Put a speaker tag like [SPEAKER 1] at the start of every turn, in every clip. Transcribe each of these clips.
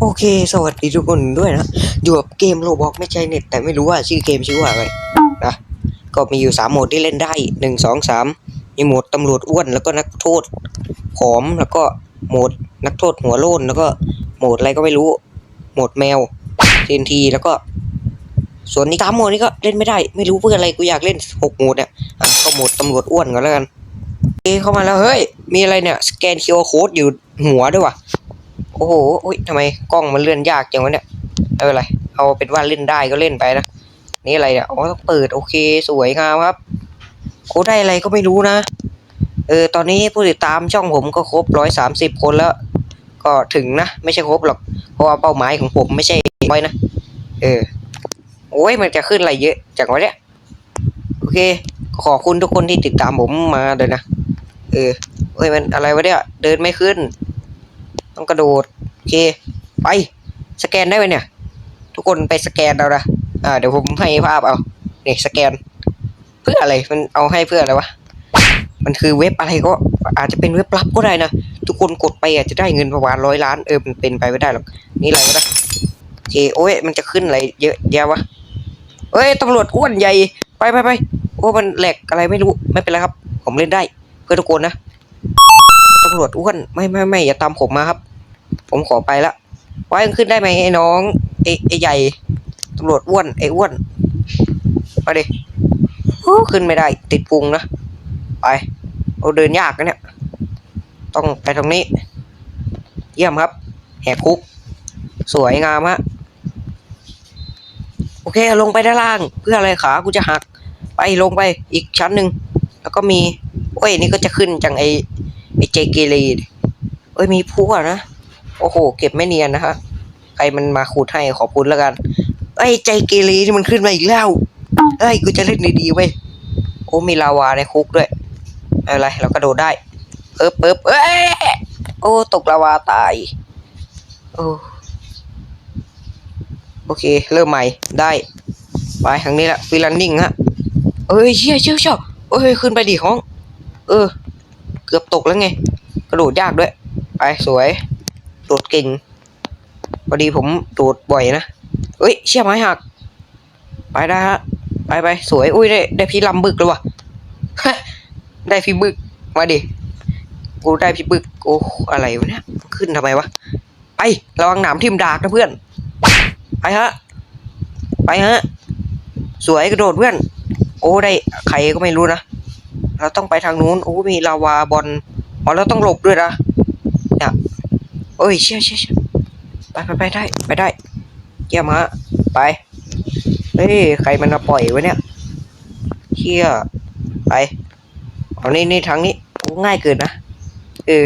[SPEAKER 1] โอเค สวัสดีทุกคนด้วยนะ อยู่กับเกมโรบอกไม่ใช่เน็ต แต่ไม่รู้ว่าชื่อเกมชื่อว่าอะไรนะ ก็มีอยู่สามโหมดที่เล่นได้หนึ่งสองสามมีโหมดตำรวจอ้วนแล้วก็นักโทษผอมแล้วก็โหมดนักโทษหัวโล้นแล้วก็โหมดอะไรก็ไม่รู้ โหมดแมวเทนทีแล้วก็ ส่วนนี้สามโหมดนี้ก็เล่นไม่ได้ ไม่รู้เพื่ออะไรกูอยากเล่นหกโหมดเนี่ยอะก็โหมดตำรวจอ้วนก่อนแล้วกันเอเข้ามาแล้วเฮ้ยมีอะไรเนี่ยสแกนคิวโค้ดอยู่หัวด้วยวะ โอ้โหอุ้ยทำไมกล้องมันเลื่อนยากจังวะเนี่ยไม่เป็นไรเอาเป็นว่าเล่นได้ก็เล่นไปนะนี่อะไรเนี่ยอ๋อต้องเปิดโอเคสวยงามครับโอ้ได้อะไรก็ไม่รู้นะ เออตอนนี้ผู้ติดตามช่องผมก็ครบร้อยสามสิบคนแล้ว ก็ถึงนะไม่ใช่ครบหรอกเพราะว่าเป้าหมายของผมไม่ใช่ร้อยนะเออโอ้ยมันจะขึ้นอะไรเยอะจังวะเนี่ยโอเค ขอบคุณทุกคนที่ติดตามผมมาเลยนะเออเฮ้ยมันอะไรวะเนี่ยเดินไม่ขึ้น ต้องกระโดดโอเคไปสแกนได้ไหมเนี่ย ทุกคนไปสแกนเอาละอ่าเดี๋ยวผมให้ภาพเอานี่สแกน เพื่ออะไรมันเอาให้เพื่ออะไรวะมันคือเว็บอะไรก็อาจจะเป็นเว็บลับก็ได้นะทุกคนกดไปอาจจะได้เงินประมาณร้อยล้านเออมันเป็นไปไม่ได้หรอกนี่อะไรวะนะโอเคโอ้ยมันจะขึ้นอะไรเยอะแยะวะเอ้ยตำรวจอ้วนใหญ่ไปไปไปโอ้มันแหลกอะไรไม่รู้ไม่เป็นไรครับ ผมเล่นได้ เพื่อทุกคนนะตำรวจอ้วนไม่ไม่ไม่อย่าตามผมมาครับ ผมขอไปละไว้ขึ้นได้ไหมไอ้น้องไอ้ไอ้ใหญ่ตำรวจอ้วนไอ้อ้วนมาดิโอ้ขึ้นไม่ได้ ติดพุงนะไปโอ้เดินยากนะเนี่ยต้องไปตรงนี้ เยี่ยมครับ แหกคุก สวยงามฮะโอเคลงไปด้านล่าง เพื่ออะไรขากูจะหัก ไปลงไปอีกชั้นหนึ่งแล้วก็มีโอ้ยนี่ก็จะขึ้นจังไอไอเจเกเรเอ้ยมีพัวนะ โอ้โห เก็บไม่เนียนนะฮะ ใครมันมาขูดให้ขอบคุณแล้วกัน ไอ้ยใจเกเรที่มันขึ้นมาอีกแล้วเอ้ยกูจะเล่นดีๆเว้ย โอ้มีลาวาในคุกด้วยไม่เป็นไรเรากระโดดได้เอ๊บเอ๊บเอ้ยโอ้ตกลาวาตาย โอ้โอเค เริ่มใหม่ได้ ไปทางนี้ละฟรีลันนิ่งฮะ เอ้ยเชี่ยเชี่ยเชี่ยเอ้ยขึ้นไปดิของ เออ เกือบตกแล้วไง กระโดดยากด้วย ไปสวย โดดเก่งพอดีผมโดดบ่อยนะเอ้ยเชี่ยไม้หัก ไปได้ฮะ ไปไปสวย อุ้ยได้ได้พี่ลำบึกแล้ววะได้พี่บึก มาดิ กูได้พี่บึก โอ้อะไรวะเนี่ย ขึ้นทำไมวะ ไประวังหนามทิ่มดากนะเพื่อน ไปฮะ ไปฮะ สวยกระโดดเพื่อน โอ้ได้ใครก็ไม่รู้นะ เราต้องไปทางนู้น โอ้มีลาวาบอล อ๋อเราต้องหลบด้วยนะเนี่ย เอ้ยเชี่ยเชี่ยไปไปไปได้ไปได้เยี่ยมฮะไปเฮ้ยใครมันมาปล่อยวะเนี่ยเชี่ยไปเอานี่นี่ทางนี้ง่ายเกินนะเออ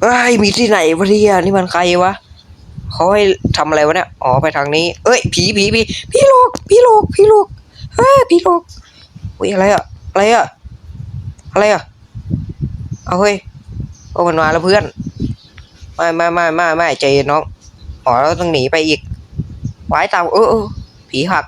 [SPEAKER 1] เอ้ยมีที่ไหนวะเนี่ยนี่มันใครวะเขาให้ทำอะไรวะเนี่ยอ๋อไปทางนี้ เอ้ยผีผีผีผีโลกผีโลกผีโลกเฮ้ยผีโลกอุ้ยอะไรอะอะไรอะอะไรอะเอาเฮ้ย อ้มันมาแล้วเพื่อน ไม่ไม่ไม่ไม่ไม่ใจน้องอ๋อเราต้องหนีไปอีกไว้ตามเออเออผีหัก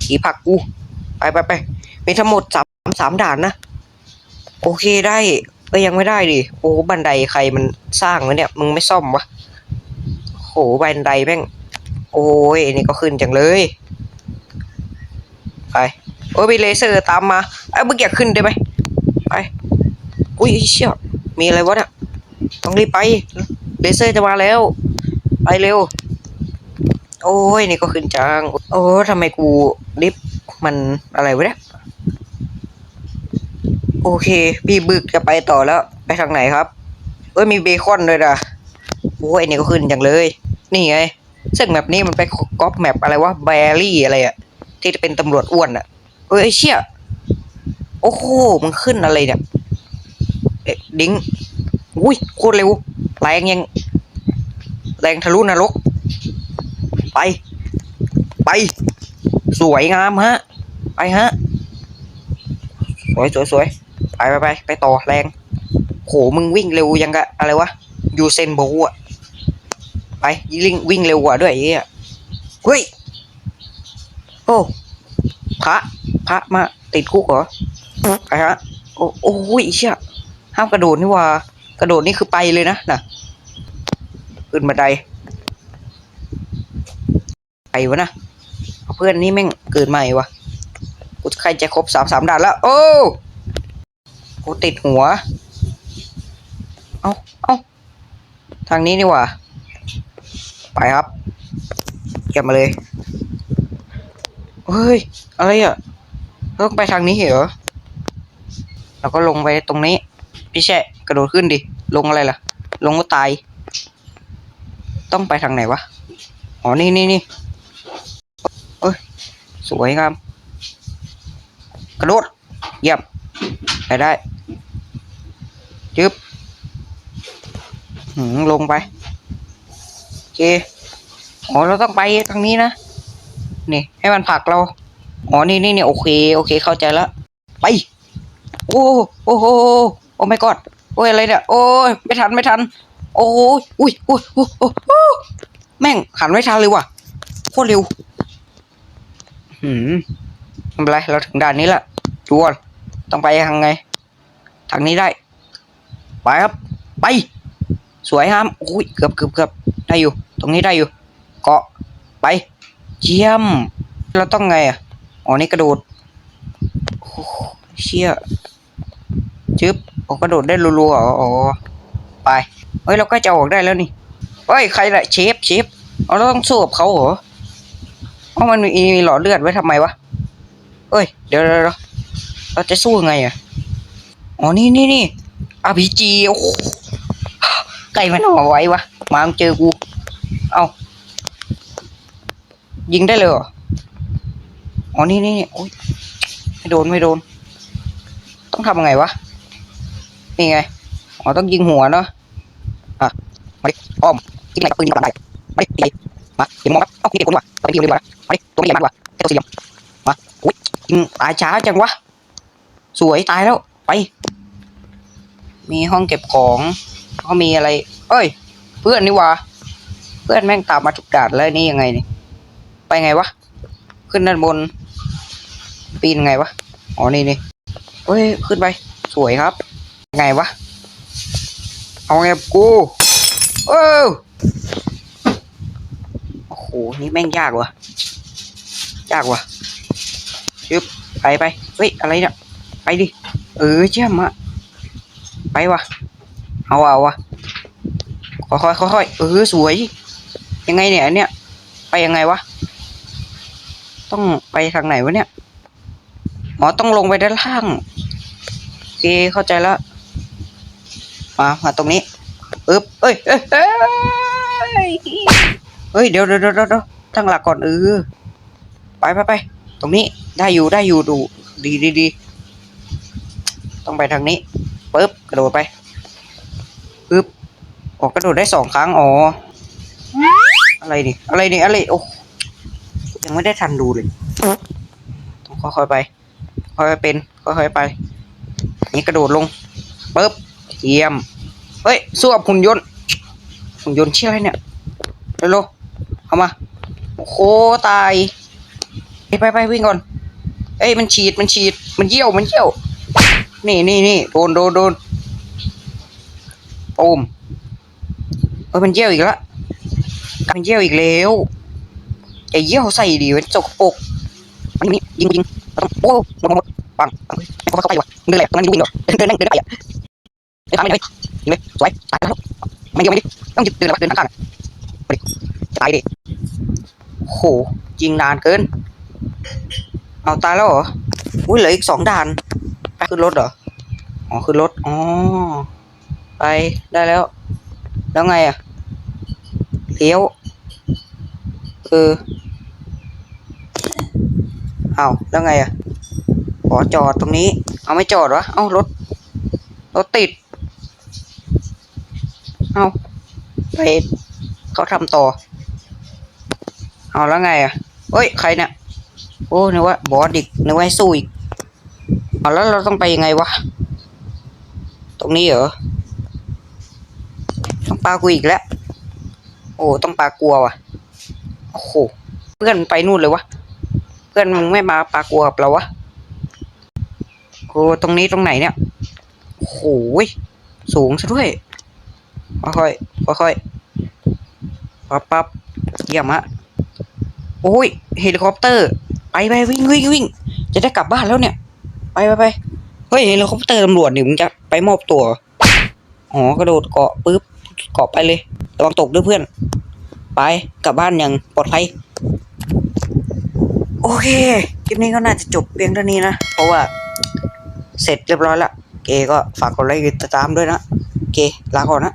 [SPEAKER 1] ผีผักกู ไปไปไปมีทั้งหมดสามสามด่านนะ โอเคได้ก็ยังไม่ได้ดิ โอ้บันไดใครมันสร้างวะเนี่ย มึงไม่ซ่อมวะโหบันไดแม่ง โอ้ยนี่ก็ขึ้นจังเลย ไป โอ้ยมีเลเซอร์ตามมาไอ้ยมึงอยากขึ้นได้ไหมไป อุ้ยเชี่ยมีอะไรวะเนี่ย ต้องรีบไป เลเซอร์จะมาแล้ว ไปเร็ว โอ้ย นี่ก็ขึ้นจัง โอ้ทำไมกูลิฟมันอะไรวะเนี่ยโอเค พี่บึกจะไปต่อแล้ว ไปทางไหนครับ เอ้ย มีเบคอนด้วยนะโอ้ยนี่ก็ขึ้นจังเลย นี่ไง ซึ่งแมปนี้มันไปก๊อปแมปอะไรวะแบรี่อะไรอะที่จะเป็นตำรวจอ้วนอะเอ้ยเชี่ย โอ้โห มันขึ้นอะไรเนี่ย เอ๊ะดิ้ง อุ้ยโคตรเร็วแรงยังแรงทะลุนรก ไป ไป สวยงามฮะ ไปฮะ สวยสวยสวยไปไปไปไปต่อแรง โหมึงวิ่งเร็วยังกะอะไรวะยูเซนโบว์อะไปวิ่งวิ่งเร็วกว่าด้วยไอ้เหี้ยเฮ้ยโอ้พระพระมาติดคุกเหรอไปฮะ โอ้โอ้ยเชี่ยห้ามกระโดดนี่ว่า กระโดดนี่คือไปเลยนะน่ะ ขึ้นบันไดไอ้วะนะเพื่อนนี่แม่งเกิดใหม่วะกูใครจะครบสามสามด่านแล้ว โอ้กูติดหัว เอาเอาทางนี้นี่ว่า ไปครับเก็บมาเลย เฮ้ย อะไรอะเราต้องไปทางนี้เหรอ แล้วก็ลงไปตรงนี้ พี่แช่ กระโดดขึ้นดิ ลงอะไรล่ะ ลงก็ตาย ต้องไปทางไหนวะ อ๋อ นี่นี่นี่เอ้ย สวยงาม กระโดด เยี่ยม ไปได้จึ๊บหืมลงไป โอเค อ๋อ เราต้องไปทางนี้นะ นี่ ให้มันผลักเรา อ๋อ นี่นี่นี่โอเค โอเค เข้าใจแล้ว ไป โอ้ โอ้โหโอ้ไม่กอด โอ้ยอะไรเนี่ย โอ้ยไม่ทันไม่ทัน โอ้ยอุ้ยอุ้ยโอ้โอ้โอ้แม่งหันไม่ทันเลยว่ะโคตรเร็วหืมไม่เป็นไรเราถึงด่านนี้ละจวนต้องไปทางไง ทางนี้ได้ ไปครับ ไป สวยงามโอ้ยเกือบเกือบเกือบได้อยู่ ตรงนี้ได้อยู่ เกาะไปเยี่ยม เราต้องไงอะอ๋อนี่กระโดดโอ้เชี่ยจึ๊บ โอ้กระโดดได้รัวๆเหรออ๋อไป เฮ้ยเราก็จะออกได้แล้วนี่ เฮ้ยใครละเชฟเชฟเราต้องสู้กับเขาเหรอเพราะมันมีมีหลอดเลือดไว้ทำไมวะ เฮ้ยเดี๋ยวเดี๋ยวเราจะสู้ยังไงอะ อ๋อนี่นี่นี่อาพีจีโอ้ไก่มันเอาไว้วะมาเจอกู เอายิงได้เลยเหรอ อ๋อนี่นี่นี่โอ้ยไม่โดนไม่โดน ต้องทำยังไงวะ นี่ไงอ๋อต้องยิงหัวเนาะอะมาดิอ้อมยิงไหนกับปืนยิงกลับได้มาดิยิงมาเดี๋ยวมองครับเอ้านี่เด็กคนดีกว่าตัวนี้เร็วดีกว่ามาดิตัวนี้ใหญ่มากกว่าไอ้ตัวสีเหลี่ยมมาอุ้ยยิงตายช้าจังวะสวยตายแล้วไป มีห้องเก็บของเขามีอะไร เอ้ย เพื่อนนี่ว่าเพื่อนแม่งตามมาทุกด่านแล้วนี่ยังไงนี่ไปไงวะขึ้นด้านบน ปีนไงวะอ๋อนี่นี่เฮ้ยขึ้นไป สวยครับ ไงวะ เอาไงกับกูเออโอ้โห นี่แม่งยากว่ะ ยากว่ะชึบไปไป เฮ้ย อะไรเนี่ย ไปดิ เออเชื่อมอะไปว่ะ เอาเอาวะค่อยๆค่อยๆเออ สวย ยังไงเนี่ยเนี้ยไปยังไงวะ ต้องไปทางไหนวะเนี่ยอ๋อต้องลงไปด้านล่าง โอเค เข้าใจแล้ว มามาตรงนี้อึ๊บเอ้ยเอ้ยเอ้ยเฮ้ยเดี๋ยวเดี๋ยวเดี๋ยวเดี๋ยวตั้งหลักก่อนเออไปไปไปตรงนี้ได้อยู่ได้อยู่ดูดีดีดีต้องไปทางนี้ปึ๊บกระโดดไปปึ๊บออกกระโดดได้สองครั้งอ๋ออะไรนี่อะไรนี่อะไรโอ้ยังไม่ได้ทันดูเลยต้องค่อยๆไป ค่อยๆเป็น ค่อยๆไป นี่กระโดดลงปึ๊บ เยี่ยม เฮ้ย สู้กับหุ่นยนต์ หุ่นยนต์เชี่ยอะไรเนี่ย เร็วๆเอามา โอ้โห ตาย ไปไปไปวิ่งก่อน เอ้ย มันฉีด มันฉีด มันเยี่ยว มันเยี่ยว นี่นี่นี่โดนโดนโดนโอมเออมันเยี่ยวอีกล้วมันเยี่ยวอีกแล้วไอย่าเยี่ยวใส่ดิเว้ยจกปกมันนี่ยิงยิงต้องโอ้หมดหมดหมดปังปังเฮ้ยเขาเข้าไปวะเดินแหละตรงนั้นยิงวิ่งเหรอเดินนั่งเดินไปอะ เดินตามไปเลยยิงเลยสวยตายแล้วไม่เดียวไม่ดิต้องเดินแล้วเดินข้างๆไปดิจะตายดิโอ้โหยิงนานเกิน เอาตายแล้วเหรออุ้ยเหลืออีกสองด่านไปขึ้นรถเหรออ๋อขึ้นรถอ๋อไปได้แล้ว แล้วไงอะเลี้ยวเออเอาแล้วไงอะขอจอดตรงนี้ เอาไม่จอดวะ เอารถ รถติด เอาไปเขาทำต่อ เอาแล้วไงอะเฮ้ย ใครเนี่ย โอ้นึกว่าบอสอีกนึกว่าให้สู้อีก เอาแล้วเราต้องไปยังไงวะ ตรงนี้เหรอ ต้องปลากูอีกแล้ว โอ้ ต้องปลากลัวว่ะ โอ้โห เพื่อนไปนู่นเลยวะ เพื่อนมึงไม่มาปลากลัวกับเราวะ โอ้ ตรงนี้ตรงไหนเนี่ย โอ้โหยสูงซะด้วย ค่อยๆค่อยปั๊บปั๊บเยี่ยมฮะโอ้ยเฮลิคอปเตอร์ ไปไปวิ่งวิ่งวิ่งจะได้กลับบ้านแล้วเนี่ย ไปไปไปเฮ้ยเฮลิคอปเตอร์ตำรวจนี่มึงจะไปมอบตัวอ๋อกระโดดเกาะปุ๊บเกาะไปเลยระวังตกด้วยเพื่อน ไปกลับบ้านอย่างปลอดภัยโอเคคลิปนี้ก็น่าจะจบเพียงเท่านี้นะ เพราะว่า เสร็จเรียบร้อยละ เกก็ฝากกดไลค์กดติดตามด้วยนะ เกลาก่อนนะ